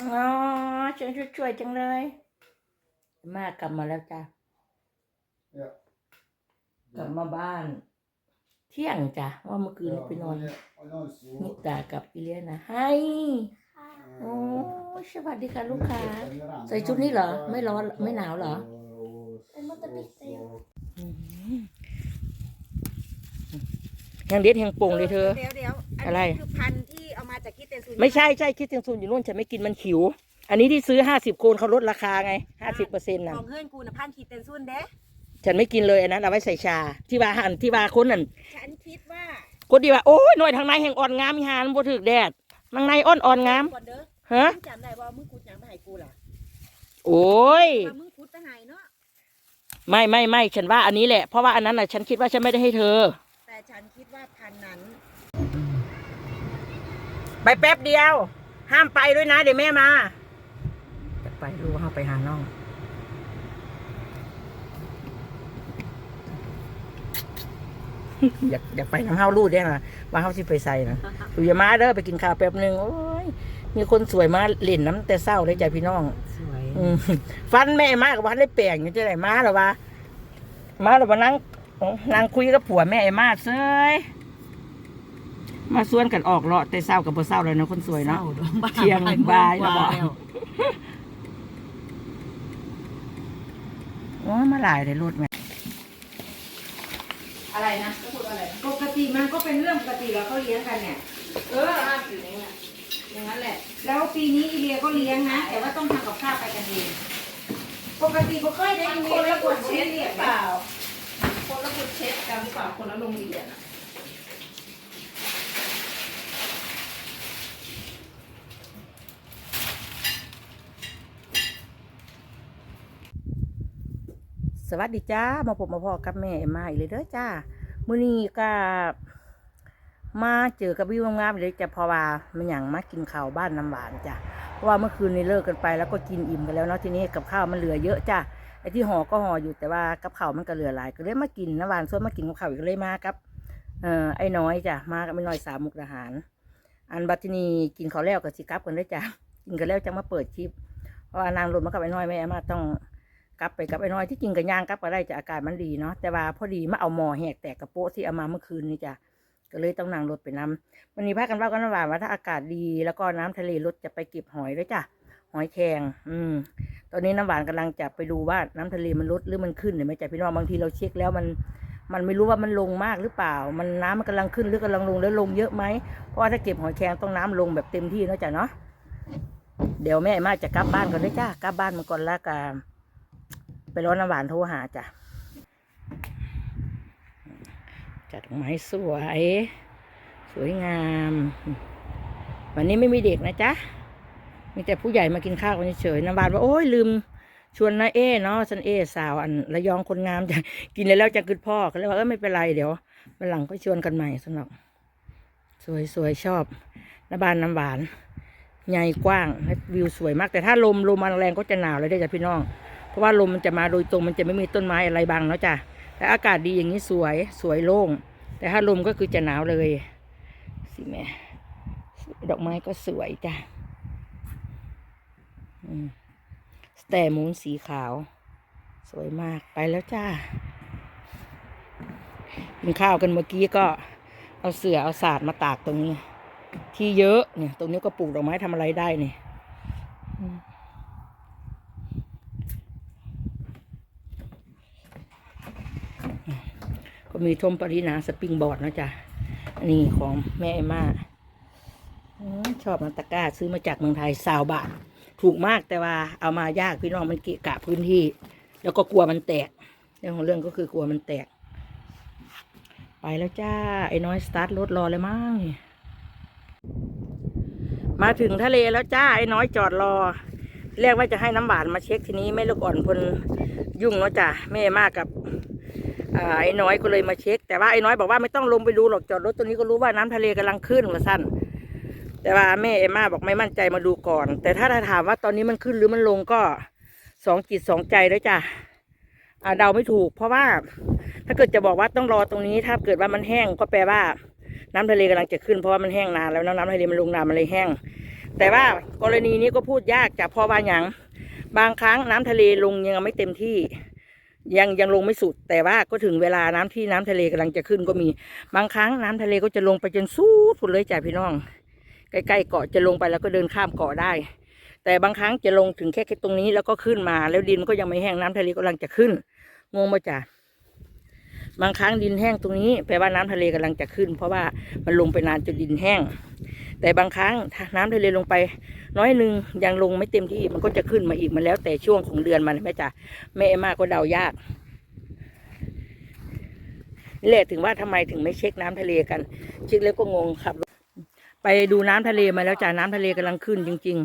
อ๋อฉันช่วยๆจังเลย มากกลับมาแล้วจ้ะ Ja. กลับมาบ้าน เที่ยงจ้ะว่าเมื่อคืน Ja, ไปนอน han är- han har en นิ svår- ตากับอิเลียนะให้โอ้สวัสดีค่ะลูกค้า ใส่ชุดนี้เหรอไม่ร้อนไม่หนาวเหรอ En måste byta ju. ยังเด็ดยังโป่งเลยเธอเดี๋ยวเดี๋ยวอันอะไรนี้คือพันธุ์ ที่เอามาจากคิดเตนซูนไม่ใช่ใช่คิดถึงซูนอยู่นู่นฉันไม่กินมันขิว อันนี้ที่ซื้อห้าสิบโคนเขาลดราคาไงห้าสิบเปอร์เซ็นต์น่ะของเฮือนกูนะพันธุ์คิดเตนซูนเด้ฉันไม่กินเลยอันนั้นเอาไว้ใส่ชา ที่ว่าหันที่ว่าคนนั่นฉันคิดว่าคนที่ว่าโอ้ยหน่วยทางในแห่งอ่อนงามอีหานบ่ถึกแดดทางในอ่อนอ่อนงามก่อนเด้อฮะมึงจำได้ว่ามึงคุดหยังไปให้กูล่ะโอ้ย ว่ามึงคุดไปให้เนาะไม่ไม่ไม่ฉันว่าอันนี้แหละเพราะว่าอันนั้นน่ะฉันคิดว่าฉันไม่ได้ให้เธอ แต่ฉันคิดว่าพันธุ์นั้น ไปแป๊บเดียว ห้ามไปด้วยนะ เดี๋ยวแม่มาจะไปรู้ว่าเขาไปหาน้องอยากอยากไปน้ำเฮาลูดได้นะว่าเฮาสิไปใส่นะอยู่อย่ามาเด้อไปกินข้าวแป๊บหนึงโอ้ยมีคนสวยมาเล่นน้ำแต่เศร้าเลยจ้ะพี่น้องสวยอืมฟันแม่มากกว่าได้แปลงอยู่จะไหนมาหรอวะมาหรอวะนั่งนั่งคุยกับผัวแม่ไอ้มาเซย มาส่วนกันออกเลาะแต่เศร้ากับบ่เศร้าเลยเนาะคนสวยเนาะ เที่ยงบ่ายแล้วบอก โอ้ยมาหลายเลยรถแม่ อะไรนะก็พูดอะไร ปกติมันก็เป็นเรื่องปกติแล้วเขาเลี้ยงกันเนี่ย เอออ่านอยู่ในนั้นอย่างนั้นแหละ แล้วปีนี้อีเลียก็เลี้ยงนะ แต่ว่าต้องทำกับข้าวไปกันเอง ปกติบ่เคยได้มันอีคนเลียละบทเช็ดเลี้หยรืงอเปล่า คนละบทเช็ดกันหรือเปล่าคนละโรงเรียนอะ สวัสดีจ้ามาพบมาพอกับแม่มาอีกเลยเด้อจ้ามื้อนี้ก็มาเจอกับวิวงามๆเลยจ้ะเพราะว่ามันอย่างมากินข้าวบ้านน้ำหวานจ้ะเพราะว่าเมื่อคืนนี้เลิกกันไปแล้วก็กินอิ่มกันแล้วเนาะทีนี้กับข้าวมันเหลือเยอะจ้ะไอ้ที่ห่อก็ห่ออยู่แต่ว่ากับข้าวมันก็เหลือหลายก็เลยมากินนะหวานส่วนมากินกับข้าวอีกเลยมากับเอ่อไอ้น้อยจ้ะมากับไม่น้อยสามมุกดาหาร อันบัดทีนีกินข้าวแล้วกับสิกับกันด้วยจ้ะกินกันแล้วจะมาเปิดคลิปเพราะว่านางรถมากับไอ้น้อยแม่มาต้อง กลับไปกับไอ้น้อยที่จริงกับย่างกลับก็ได้จะอากาศมันดีเนาะแต่ว่าพอดีมาเอาหมอแหกแตกกระโปะที่เอามาเมื่อคืนนี้จ้ะก็เลยต้องนั่งรถไปน้ำวันนี้พากันว่ากันว่าว่าถ้าอากาศดีแล้วก็น้ำทะเลลดจะไปเก็บหอยด้วยจ้ะหอยแครงอืม ตอนนี้น้ำหวานกำลังจะไปดูว่าน้ำทะเลมันลดหรือมันขึ้นเห็นไหมจ๊ะพี่น้องบางทีเราเช็คแล้วมัน มันไม่รู้ว่ามันลงมากหรือเปล่า มันน้ำมันกำลังขึ้นหรือกำลังลงแล้วลงเยอะไหมเพราะว่าถ้าเก็บหอยแครงต้องน้ำลงแบบเต็มที่นะจ๊ะเนาะเดี๋ยวแม่มาจะกลับบ้านก่อนด้วยจ้ากลับบ้านมาก่อนล้วกัน ไปร้อนน้ำหวานโทรหาจ้ะ จัดดอกไม้สวย สวยงาม วันนี้ไม่มีเด็กนะจ๊ะ มีแต่ผู้ใหญ่มากินข้าวกันเฉยๆน้ำบานว่าโอ้ยลืมชวนนาเอ้เนาะฉันเอ้สาวอันระยองคนงามจะกินแล้วแล้วจะกึดพ่อก็เลยว่าเออไม่เป็นไรเดี๋ยววันหลังก็ชวนกันใหม่สำหรับสวยสวยๆชอบน้ำบานน้ำหวาน ใหญ่กว้างวิวสวยมากแต่ถ้าลมลมมาแรงก็จะหนาวเลยได้จ้ะพี่น้อง เพราะว่าลมมันจะมาโดยตรงมันจะไม่มีต้นไม้อะไรบังเนาะจ้ะแต่อากาศดีอย่างนี้สวยสวยโล่ง แต่ถ้าลมก็คือจะหนาวเลยสิแม่ดอกไม้ก็สวยจ้ะแต่มูนสีขาว สวยมากไปแล้วจ้ากินข้าวกันเมื่อกี้ก็เอาเสือเอาศาสตร์มาตากตรงนี้ ที่เยอะเนี่ย ตรงนี้ก็ปลูกดอกไม้ทำอะไรได้เนี่ยอืม ก็มีทมปรินาสปริงบอร์ดนะจ๊ะอันนี้ของแม่เอมมาชอบมันตะกร้าซื้อมาจากเมืองไทยสาวบาท ถูกมากแต่ว่าเอามายากพี่น้องมันเกะกะพื้นที่ แล้วก็กลัวมันแตกเรื่องของเรื่องก็คือกลัวมันแตก ไปแล้วจ้า ไอ้น้อยสตาร์ทรถรอเลยมั้งมาถึงทะเลแล้วจ้า ไอ้น้อยจอดรอ เรียกว่าจะให้น้ำหวานมาเช็คทีนี้แม่ลูกอ่อนคนยุ่งเนาะจ้ะแม่มากกับ ไอ้น้อยก็เลยมาเช็ค แต่ว่าไอ้น้อยบอกว่าไม่ต้องลงไปดูหรอกจอดรถตัวนี้ก็รู้ว่าน้ำทะเลกำลังขึ้นว่าสั้นแต่ว่าแม่เอมมาบอกไม่มั่นใจมาดูก่อน แต่ถ้าถามว่าตอนนี้มันขึ้นหรือมันลงก็สองจิตสองใจแล้วจ้ะอ่าเดาไม่ถูก เพราะว่า ถ้าเกิดจะบอกว่าต้องรอตรงนี้ ถ้าเกิดว่ามันแห้งก็แปลว่าน้ำทะเลกำลังจะขึ้นเพราะว่ามันแห้งนานแล้วน้ำทะเลมันลงนานมันเลยแห้ง แต่ว่ากรณีนี้ก็พูดยากจากพราะว่าอย่างบางครั้งน้ำทะเลลงยังไม่เต็มที่ ยังยังลงไม่สุด แต่ว่าก็ถึงเวลาน้ำที่น้ำทะเลกำลังจะขึ้นก็มี บางครั้งน้ำทะเลก็จะลงไปจนสู้สุดเลยจ้ะพี่น้อง ใกล้ๆเกาะจะลงไปแล้วก็เดินข้ามเกาะได้ แต่บางครั้งจะลงถึงแค่แค่ตรงนี้แล้วก็ขึ้นมา แล้วดินก็ยังไม่แห้งน้ำทะเลกำลังจะขึ้น งงมาจ้ะบางครั้งดินแห้งตรงนี้แปลว่าน้ำทะเลกำลังจะขึ้น เพราะว่ามันลงไปนานจนดินแห้ง แต่บางครั้งถ้าน้ำทะเลลงไป น้อยหนึ่งยังลงไม่เต็มที่มันก็จะขึ้นมาอีกมันแล้ว แต่ช่วงของเดือนมันแม่จ้ะแม่เอมมาก็เดายากนี่แหละถึงว่าทำไมถึงไม่เช็คน้ำทะเลกันเช็คแล้วก็งงครับ ไปดูน้ำทะเลมาแล้วจ้ะน้ำทะเลกำลังขึ้นจริง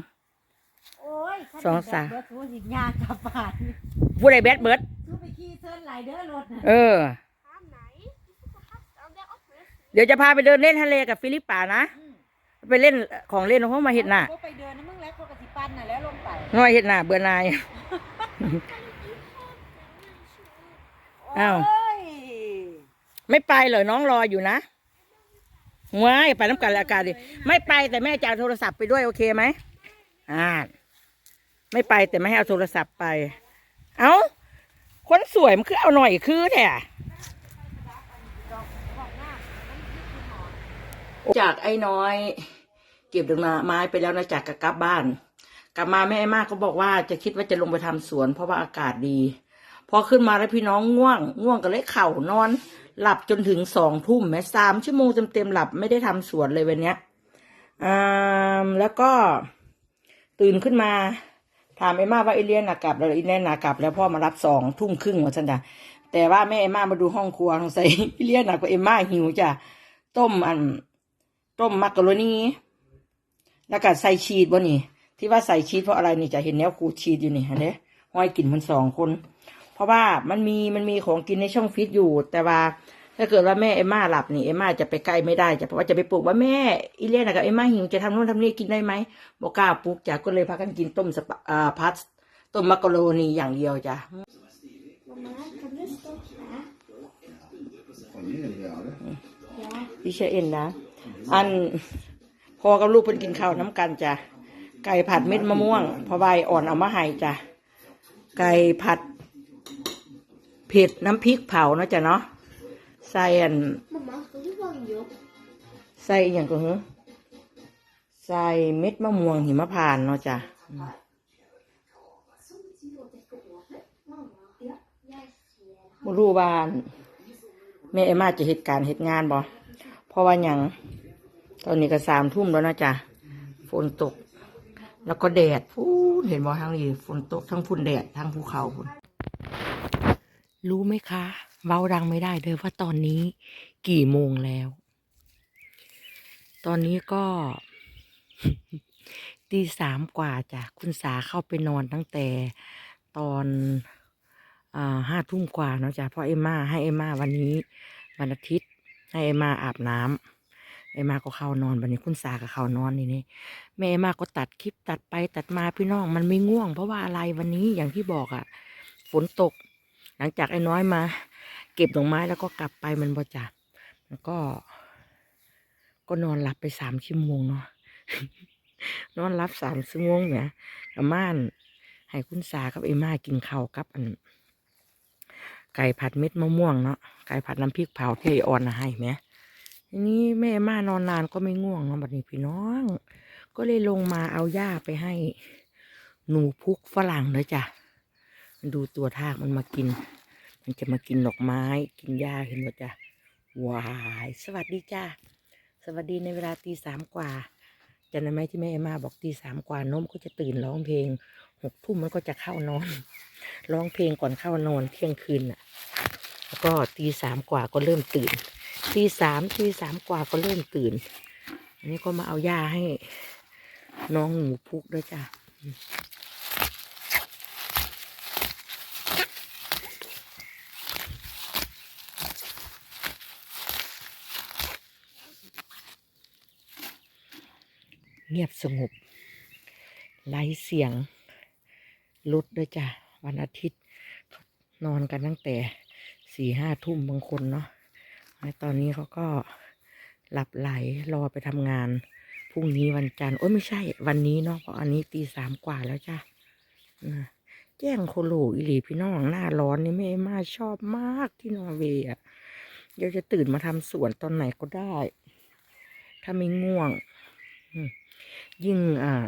โอ้ยสองสามเบิดทูสิยากกลับบ้านๆผู้ใดแบดเบิร์ดทูไปขี่เซิร์นไหลเด้อรถน่ะเออ Aan mij? Dan ben op rust. เดี๋ยวจะพาไปเดินเล่นทะเลกับฟิลิปป่านะ ไปเล่นของเล่นของเขามาเห็ดหน้าก็ไปเดินนะมึงแล้วก็กระสิปันน่ะแล้วลงไปน้อยเห็ดหน้าเบื่อนายอ้าวโอ้ยไม่ไปเหรอน้องรออยู่นะว้ายไปน้ำกันละอากาศดิไม่ไปแต่แม่จะเอาโทรศัพท์ไปด้วยโอเคไหมอ่าไม่ไปแต่ไม่ให้เอาโทรศัพท์ไป เอาคนสวยมันคือเอาหน่อยคือแท้ จากไอ้น้อย เก็บดอกไม้ไปแล้วนะจากกกลับบ้าน กลับมาแม่มากก็บอกว่าจะคิดว่าจะลงไปทำสวน เพราะว่าอากาศดี พอขึ้นมาแล้วพี่น้องง่วง ง่วงก็เลยเข่านอน หลับจนถึงสองทุ่มแม้สามชั่วโมงเต็มๆหลับไม่ได้ทำสวนเลยวันเนี้ยอ่าแล้วก็ตื่นขึ้นมาถามเอมมาว่าเอเลียนนากลับแล้วเอเลียนนากลับ แล้วพ่อมารับสองทุ่มครึ่งวันจันทร์แต่ว่าแม่เอมมามาดูห้องครัวสงสัยเอเลียนหนักกว่าเอมมาหิวจ้ะต้มอัน ต้มมักกะโรนีแล้วก็ใส่ชีสบ่นี่ ที่ว่าใส่ชีสเพราะอะไรนี่จะเห็นแนวขูดชีสอยู่นี่เห็นไหมห้อยกินมันสองคน เพราะว่ามันมีมันมีของกินในช่องฟิตอยู่ แต่ว่าถ้าเกิดว่าแม่เอมม่าหลับนี่เอมม่าจะไปใกล้ไม่ได้จะเพราะว่าจะไปปลุกว่าแม่อีเลียนกับเอมม่าหิวจะทำนู่นทำนี่กินได้ไหมบอกกล้าปลุกจ้ะก็เลยพากันกินต้มสปาอ่าพัสต้มมักกะโรนีอย่างเดียวจ้ะ Mama, kan du stoppen? Kan je det, ja, det? Ja. พี่เชเอันพอกับลูกเพิ่นกินข้าวน้ำกันจ้ะไก่ผัดเม็ดมะม่วงพอใบอ่อนเอามาให้จ้ะไก่ผัดเผ็ดน้ำพริกเผาเนาะจ้ะเนาะใส่อันใส่อย่างก็เหรอใส่เม็ดมะม่วงหิมพานเนาะจ้ะบรูบ้านแม่เอมาจะเหตุการณ์เหตุงานบ่เพราะว่าอย่าง ตอนนี้ก็สามทุ่มแล้วนะจ๊ะฝนตก แล้วก็แดดฟูนเห็นบ่ทั้งนี้ฝนตกทั้งฝุ่นแดดทั้งภูเขาพุ่นรู้ไหมคะเว้าดังไม่ได้เลยว่าตอนนี้กี่โมงแล้ว ตอนนี้ก็ตีสามกว่าจ้ะคุณสาเข้าไปนอนตั้งแต่ตอนห้าทุ่มกว่าเนาะจ้ะเพราะเอ็มมาให้เอ็มมาวันนี้ วันอาทิตย์ให้เอ็มมาอาบน้ำ เอ็มาก็เข้านอนวันนี้คุณสาก็เข้านอนนี่นี่แม่มาก็ตัดคลิปตัดไปตัดมาพี่น้องมันไม่ง่วง เพราะว่าอะไรวันนี้อย่างที่บอกอะ่ะ ฝนตก หลังจากไอ้น้อยมา เก็บดอกไม้แล้วก็กลับไปมันบ่จ้ะมันก็ ก็นอนหลับไปสามชั่วโมงเนาะนอนหลับสามชั่วโมงเนี่ยกับม่านให้คุณสากับเอ็มากินข้าวกับอัน ไก่ผัดเม็ดมะม่วงเนาะไก่ผัดน้ำพริกเผาที่ออนนะให้ไหม ทีนี้แม่มานอนนานก็ไม่ง่วงเนาะบัดนี้พี่น้อง ก็เลยลงมาเอาหญ้าไปให้ หนูพุกฝรั่งเลยจ้ะมันดูตัวทากมันมากิน มันจะมากินดอกไม้ กินหญ้าเห็นไหมจ้ะว้ายสวัสดีจ้าสวัสดีในเวลาตีสามกว่าจำได้ไหมที่แม่เอมมาบอกตีสามกว่านมก็จะตื่นร้องเพลงหกทุ่มมันก็จะเข้านอนร้องเพลงก่อนเข้านอนเที่ยงคืนน่ะ แล้วก็ตีสามกว่าก็เริ่มตื่น ตีสามตีสามกว่าก็เริ่มตื่น อันนี้ก็มาเอายาให้น้องหนูพุกด้วยจ้ะเงียบสงบไร้เสียงลดด้วยจ้ะ วันอาทิตย์ นอนกันตั้งแต่สี่ห้าทุ่มบางคนเนาะ ตอนนี้เขาก็หลับไหลรอไปทำงานพรุ่งนี้วันจันทร์โอ้ยไม่ใช่ วันนี้เนาะเพราะอันนี้ตีสามกว่าแล้วจ้ะนะแจ้งโคโลอีหลีพี่น้องหน้าร้อนนี่แม่มาชอบมากที่นอร์เวย์อะเดี๋ยวจะตื่นมาทำสวนตอนไหนก็ได้ ถ้าไม่ง่วง ยิ่งอ่า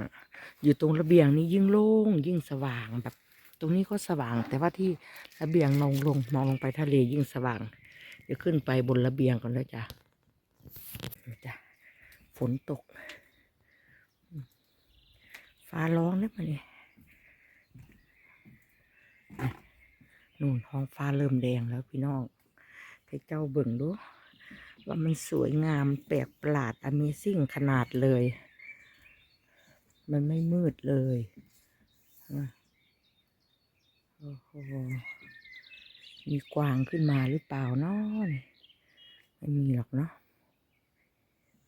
อยู่ตรงระเบียงนี้ยิ่งโล่ง ยิ่งสว่างแบบ ตรงนี้ก็สว่าง แต่ว่าที่ระเบียงลงลงมองลงไปทะเลยิ่งสว่าง เดี๋ยวขึ้นไปบนระเบียงก่อนเลยจ้ะจ้ะฝนตก ฟ้าร้องแล้วมาเนี่ยนู่นท้องฟ้าเริ่มแดงแล้วพี่น้องให้เจ้าเบิ่งดูว่ามันสวยงามแปลกประหลาด Amazing ขนาดเลย มันไม่มืดเลยโอ้โห มีกวางขึ้นมาหรือเปล่านาะนี่ไม่มีหรอกเนาะ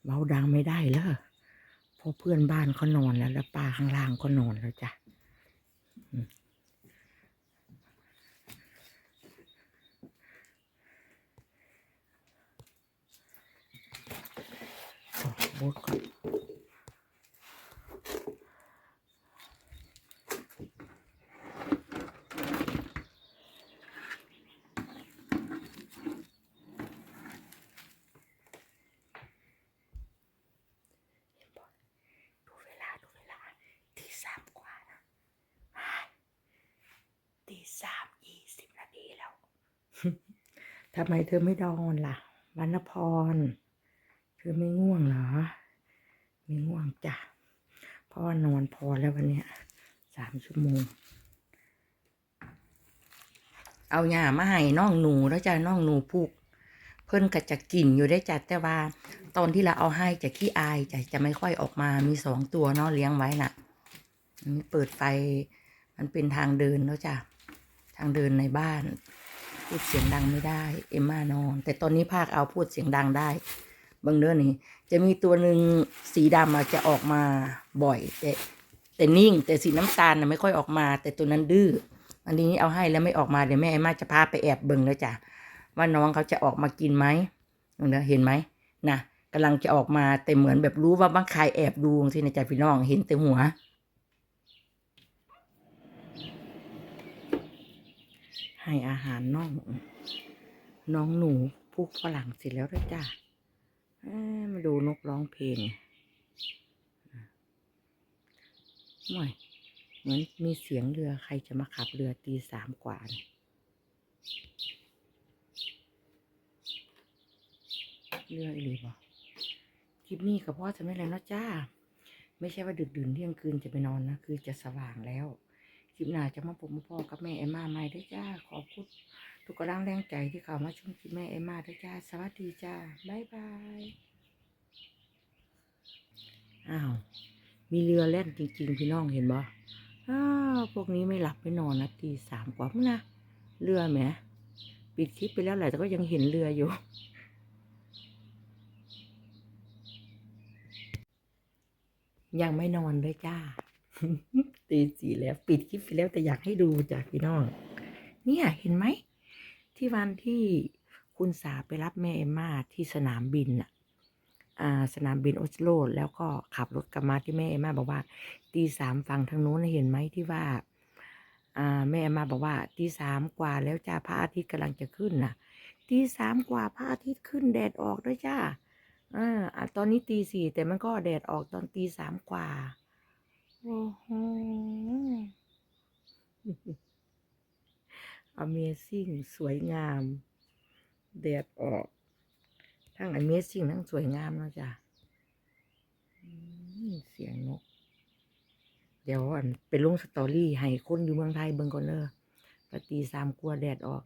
เบาดังไม่ได้เลยเพราะเพื่อนบ้านเขานอนแล้ว แล้วป้าข้างล่างก็นอนแล้วจ้ะอืมโอ้โหก่อนดูเวลาดูเวลาตีสามกว่านะตีสามยี่สิบนาทีแล้ว ทำ ไมเธอไม่นอนล่ะวรรณพร เธอไม่ง่วงเหรอ ไม่ง่วงจ้ะ เพราะว่านอนพอแล้ววันเนี้ยสามชั่วโมง เอาหญ้ามาให้น้องหนูแล้วจ้ะน้องหนูผูก เพิ่นก็จะกินอยู่ได้จ้ะแต่ว่า ตอนที่เราเอาให้จะขี้อายจะจะไม่ค่อยออกมามีสองตัวเนาะเลี้ยงไว้น่ะอันเปิดไฟมันเป็นทางเดินแล้วจ้ะทางเดินในบ้าน พูดเสียงดังไม่ได้ เอ็มมานอน แต่ตอนนี้ภาคเอาพูดเสียงดังได้บางเดือนนี่จะมีตัวหนึ่งสีดำอะจะออกมาบ่อย แต่แต่นิ่ง แต่สีน้ำตาลนะไม่ค่อยออกมา แต่ตัวนั้นดื้ออันนี้เอาให้แล้วไม่ออกมาเดี๋ยวแม่เอ็มมาจะพาไปแอบเบิ่งแล้วจ้ะว่าน้องเขาจะออกมากินไหมเดี๋ยเห็นไหมนะกำลังจะออกมาแต่เหมือนแบบรู้ว่าบางใครแอบดูสินะจ๊ะพี่น้องเห็นแต่หัว ให้อาหารน้อง น้องหนูพูกฝรั่งเสร็จแล้วด้วยจ้ะมาดูนกร้องเพลงห่วยเหมือนมีเสียงเรือใครจะมาขับเรือตีสามกว่าเนี่ยเรืออีหลีบ่คลิปนี้กับพ่อจะไม่แล้วนะจ้า ไม่ใช่ว่าดึกดื่นเที่ยงคืนจะไปนอนนะ คือจะสว่างแล้ว คลิปหน้าจะมาพบมาพ่อกับแม่เอ็มมาใหม่ด้วยจ้า ขอบคุณทุกกำลังแรงใจที่เข้ามาชมคลิปแม่เอ็มมาด้วยจ้า สวัสดีจ้า บ๊ายบาย อ้าว มีเรือแล่นจริง ๆ พี่น้องเห็นบ่อ้าวพวกนี้ไม่หลับไม่นอนนะตีสามกว่ามั้งนะ เรือแหม ปิดคลิปไปแล้วแหละแต่ก็ยังเห็นเรืออยู่ยังไม่นอนด้วยจ้า ตีสี่แล้ว ปิดคลิปไปแล้วแต่อยากให้ดูจ้ะพี่น้อง เนี่ยเห็นไหม ที่วันที่คุณสาไปรับแม่เอมมาที่สนามบินน่ะอ่าสนามบินโอสโลแล้วก็ขับรถกลับมาที่แม่เอมมาบอกว่า ตีสามฝั่งทางโน้นเห็นไหมที่ว่าอ่าแม่เอมมาบอกว่าตีสามกว่าแล้วจ้าพระอาทิตย์กำลังจะขึ้นน่ะตีสามกว่าพระอาทิตย์ขึ้นแดดออกด้วยจ้าอ่าตอนนี้ตีสี่แต่มันก็แดดออกตอนตีสามกว่า Amazing สวยงาม แดดออก ทั้ง Amazing ทั้งสวยงามแล้วจ้ะเสียงนก เดี๋ยวอันไปลงสตอรี่ให้คนอยู่เมืองไทยเบิ่งก่อนเด้อปตีสามกลัวแดดออก